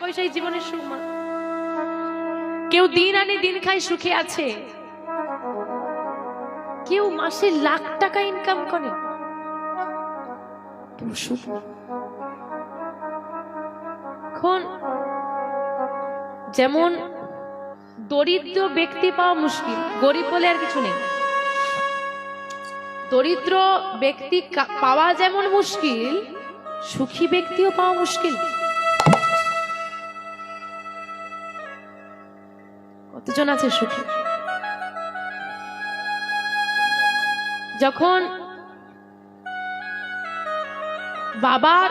পয়সাই জীবনের সুখ মা কেউ দিন আনে, দিন খায়, সুখে আছে। কেউ মাসে লাখ টাকা ইনকাম করে। সুখ এখন যেমন দরিদ্র ব্যক্তি পাওয়া মুশকিল, গরিব বলে আর কিছু নেই। দরিদ্র ব্যক্তি পাওয়া যেমন মুশকিল, সুখী ব্যক্তিও পাওয়া মুশকিল। কতজন আছে সুখী যখন বাবার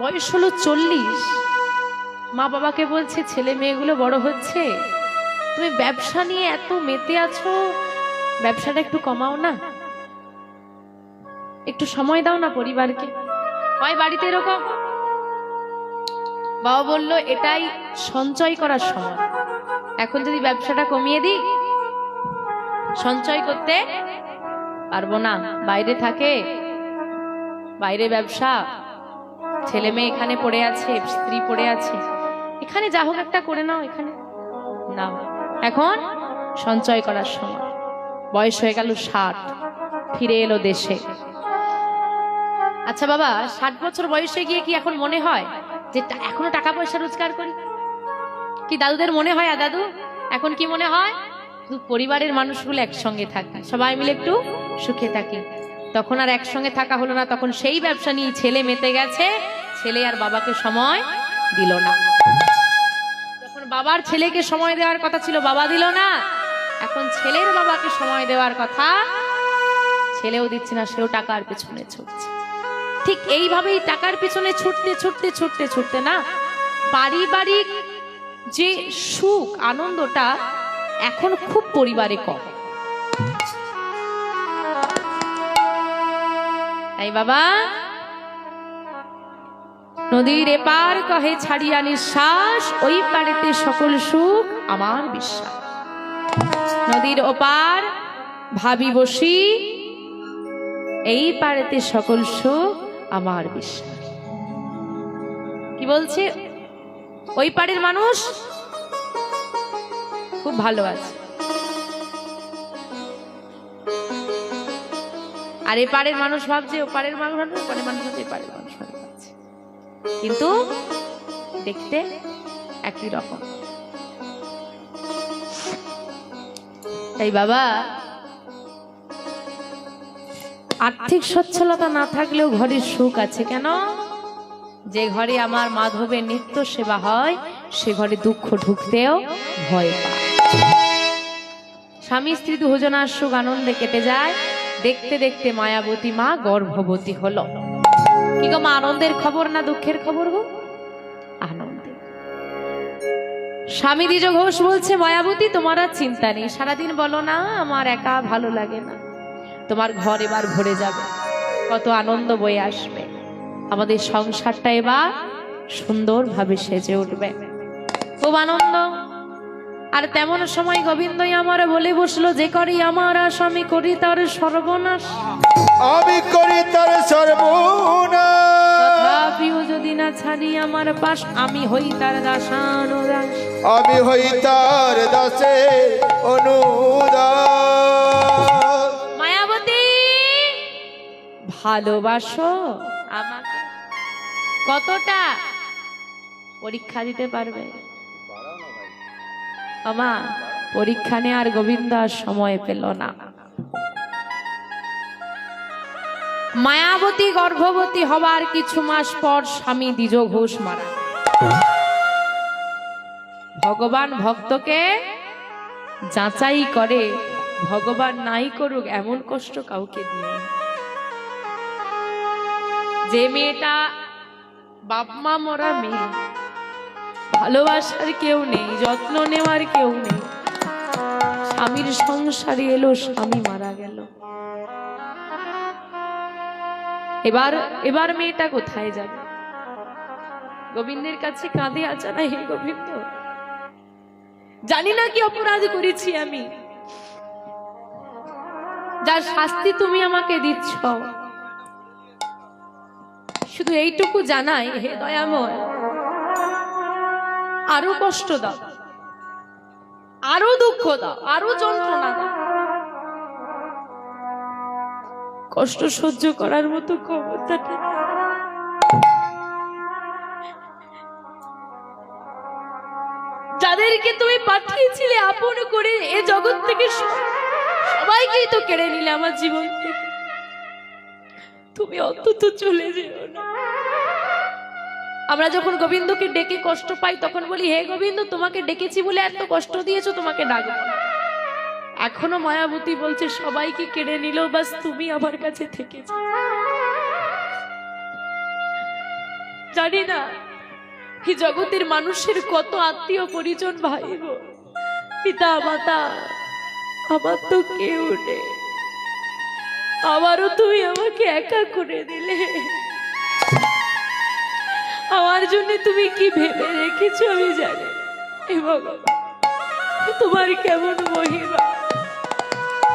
বয়স হলো চল্লিশ, মা বাবাকে বলছে, ছেলে মেয়েগুলো বড় হচ্ছে, তুমি ব্যবসা নিয়ে এত মেতে আছো, ব্যবসাটা একটু কমাও না, একটু সময় দাও না পরিবারকে। হয় বাড়িতে এরকম? বাবা বলল, এটাই সঞ্চয় করার সময়। এখন যদি ব্যবসাটা কমিয়ে দিই, সঞ্চয় করতে পারব না। বাইরে থাকে, বাইরে ব্যবসা। ছেলে মেয়ে এখানে পড়ে আছে, স্ত্রী পড়ে আছে। এখানে যা হোক একটা করে নাও এখানে। না, এখন সঞ্চয় করার সময়। বয়স হয়ে গেল ষাট, ফিরে এলো দেশে। আচ্ছা বাবা, ষাট বছর বয়সে গিয়ে কি এখন মনে হয় যে এখনও টাকা পয়সা রোজগার করি? কি দাদুদের মনে হয় আর দাদু? এখন কি মনে হয়? পরিবারের মানুষগুলো একসঙ্গে থাকে সবাই মিলে একটু সুখে থাকি। তখন আর একসঙ্গে থাকা হলো না, তখন সেই ব্যবসা নিয়ে ছেলে মেতে গেছে, ছেলে আর বাবাকে সময় দিল না। যখন বাবার ছেলেকে সময় দেওয়ার কথা ছিল, বাবা দিল না। এখন ছেলের বাবাকে সময় দেওয়ার কথা, ছেলেও দিচ্ছে না, সেও টাকার পেছনে ছুটছে। ঠিক এইভাবেই টাকার পিছনে ছুটতে ছুটতে ছুটতে ছুটতে না, পারিবারিক যে সুখ, আনন্দটা এখন খুব পরিবারে কম। তাই বাবা, নদীর এপার কহে ছাড়িয়া নিঃশ্বাস, ওই পারেতে সকল সুখ আমার বিশ্বাস। নদীর ওপার ভাবি বসি, এই পারেতে সকল সুখ আমার বিশ্বাস। কি বলছে? ওই পাড়ের মানুষ? খুব ভালো আছে। আর এ পাড়ের মানুষ ভাবছে, ও পাড়ের মানুষ ভালো ও পাড়ের মানুষ ভাবছে এ পাড়ের মানুষ ভালো আছে কিন্তু দেখতে একই রকম। তাই বাবা, আর্থিক সচ্ছলতা না থাকলেও ঘরের সুখ আছে কেন? যে ঘরে আমার মাধবের নিত্য সেবা হয়, সে ঘরে দুঃখ ঢুকতেও ভয় পায়। স্বামী স্ত্রী দুজনার সুখ আনন্দে কেটে যায়। দেখতে দেখতে মায়াবতী মা গর্ভবতী হলো। কি গো মা, আনন্দের খবর না দুঃখের খবর গো? আনন্দে স্বামী দ্বিজ ঘোষ বলছে, মায়াবতী, তোমার আর চিন্তা নেই। সারাদিন বলো না, আমার একা ভালো লাগে না। তোমার ঘর এবার ভরে যাবে। কত আনন্দ বয়ে আসবে। আমাদের সংসারটা এবার সুন্দরভাবে সেজে উঠবে। খুব আনন্দ। আর তেমন সময় গোবিন্দই আমার বলে বসল যে করি আমার আশ আমি করি তার সর্বনাশ। আমি করি তার সর্বনাশ। যদি না ছাড়ি আমার পাশ আমি হই তার দাসানুদাস আমি হই তার দাসে অনুদাস মায়াবতী ভালোবাসো। কতটা পরীক্ষা দিতে পারবে? আমা, পরীক্ষা নিয়ে আর গোবিন্দ আর সময় পেল না। মায়াবতী, গর্ভবতী হবার কিছু মাস পর স্বামী দ্বিজ ঘোষ মারা। ভগবান ভক্তকে যাচাই করে, ভগবান নাই করুক এমন কষ্ট কাউকে না। যে মেয়েটা বাপ মা মরা মেয়ে। ভালোবাসার কেউ নেই, যত্ন নেওয়ার কেউ নেই। স্বামীর সংসারে এলো, স্বামী মারা গেল। এবার এবার মেয়েটা কোথায় যাবে? গোবিন্দের কাছে কাঁদে না হে গোবিন্দ। জানি না কি অপরাধ করেছি আমি। যার শাস্তি তুমি আমাকে দিচ্ছ। শুধু এইটুকু জানাই, হে দয়াময়। আরও কষ্ট দাও। আরও দুঃখ দাও, আরও যন্ত্রণা দাও। কষ্ট সহ্য করার মতো ক্ষমতাটা নেই। যাদেরকে তুমি পাঠিয়েছিলে আপন করে এ জগৎ থেকে সবাইকেই তো কেড়ে নিলে আমার জীবন থেকে। তুমি অন্তত চলে যেও না। আমরা যখন গোবিন্দকে ডেকে কষ্ট পাই, তখন বলি, হে গোবিন্দ, তোমাকে ডেকেছি বলে এত কষ্ট দিয়েছ, তোমাকে ডাকবো এখনও মায়াবতী বলছে, সবাইকে কেড়ে নিল বাস তুমি আমার কাছে থেকেছ জানি না এই জগতের মানুষের কত আত্মীয় পরিজন ভাই পিতা মাতা আমার তো কেউ নেই। আবারও তুই আমাকে একা করে দিলে। আমার জন্য তুমি কি ভেবে রেখেছো আমি জানি তোমার কেমন মহিমা?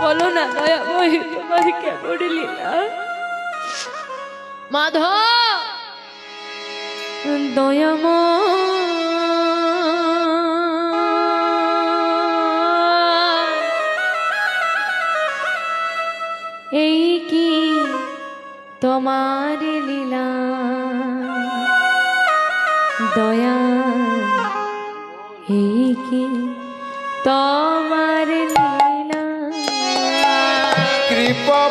বলো না, দয়া মহি তোমার কেমন লীলা? মাধব! দয়াম তোমার লীলা। দয়া এই কি তোমার লীলা? কৃপা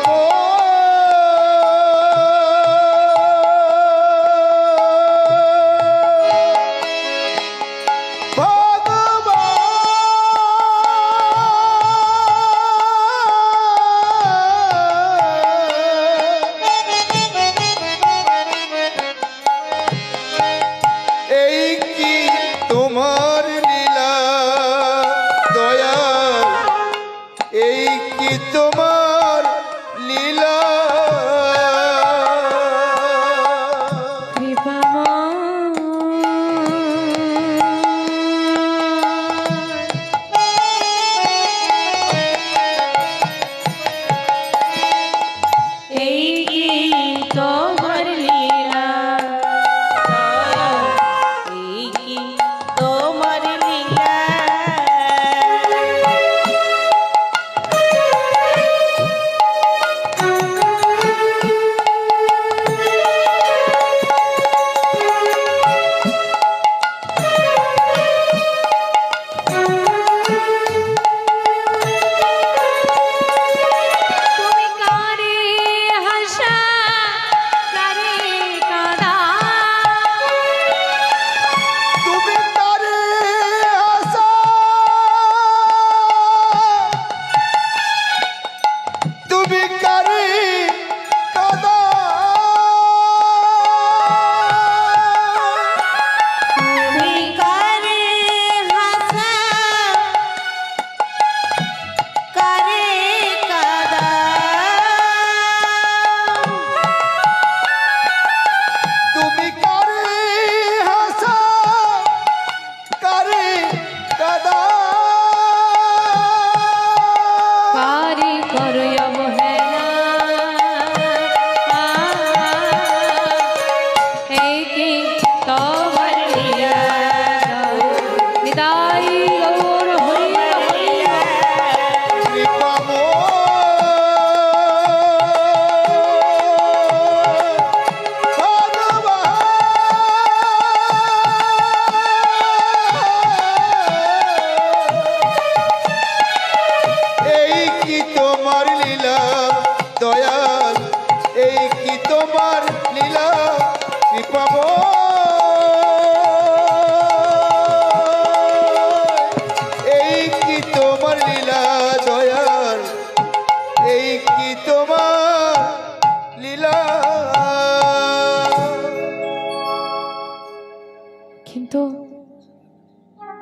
tới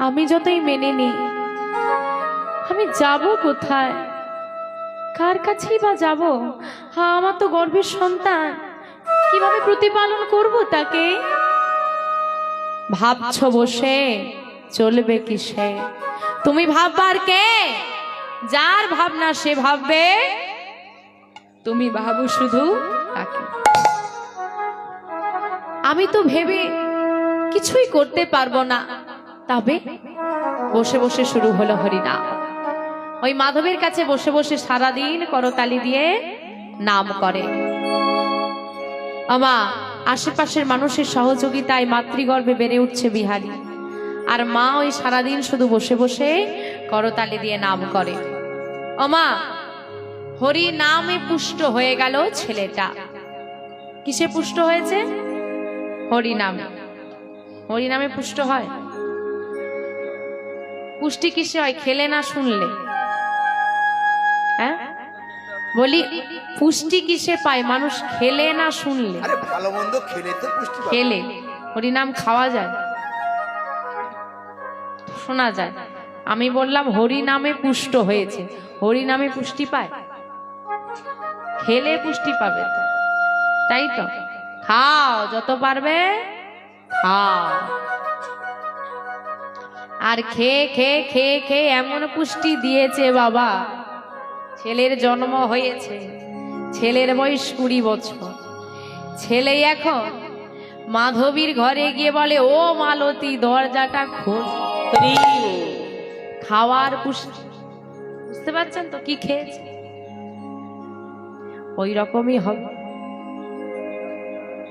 আমি যতই মেনে নিই, আমি যাব কোথায়? কার কাছেই বা যাব? হ্যাঁ আমার তো গর্ভের সন্তান। কীভাবে প্রতিপালন করব তাকে? ভাবছ বসে, চলবে কিসে? তুমি ভাববার কে? যার ভাবনা সে ভাববে। তুমি ভাবো শুধু তাকে। আমি তো ভেবে কিছুই করতে পারব না। তবে বসে বসে শুরু হলো হরিনাম। ওই মাধবের কাছে বসে বসে সারাদিন করতালি দিয়ে নাম করে। আমা, আশেপাশের মানুষের সহযোগিতায় মাতৃগর্ভে বেড়ে উঠছে বিহারী। আর মা ওই সারাদিন শুধু বসে বসে করতালি দিয়ে নাম করে। ওমা হরি নামে পুষ্ট হয়ে গেল ছেলেটা। কিসে পুষ্ট হয়েছে? হরি নামে হরি নামে পুষ্ট হয়? পুষ্টি কিসে হয়? খেলে না শুনলে? হ্যাঁ? বলি পুষ্টি কিসে পায়? মানুষ খেলে না শুনলে। ভালো মন্দ খেলে তো পুষ্টি খেলে। হরিনাম খাওয়া যায়। শোনা যায়। আমি বললাম হরি নামে পুষ্ট হয়েছে। হরি নামে পুষ্টি পায়? খেলে পুষ্টি পাবে তো। তাই তো? খাও যত পারবে খাও। আর খেয়ে খেয়ে খেয়ে খেয়ে এমন পুষ্টি দিয়েছে বাবা। ছেলের জন্ম হয়েছে। ছেলের বয়স কুড়ি বছর। ছেলে এখন মাধবীর ঘরে গিয়ে বলে ও মালতী দরজাটা খাওয়ার পুষ্টি। বুঝতে পারছেন তো কি খেয়েছে? ওই রকমই হবে।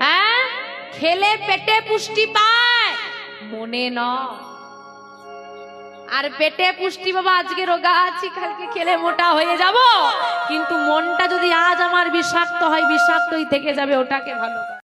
হ্যাঁ? খেলে পেটে পুষ্টি পায়। মনে ন আর পেটে পুষ্টি বাবা, আজকে রোগা আছি, কালকে খেলে মোটা হয়ে যাব। কিন্তু মনটা যদি আজ আমার বিষাক্ত হয়, বিষাক্তই থেকে যাবে, ওটাকে ভালো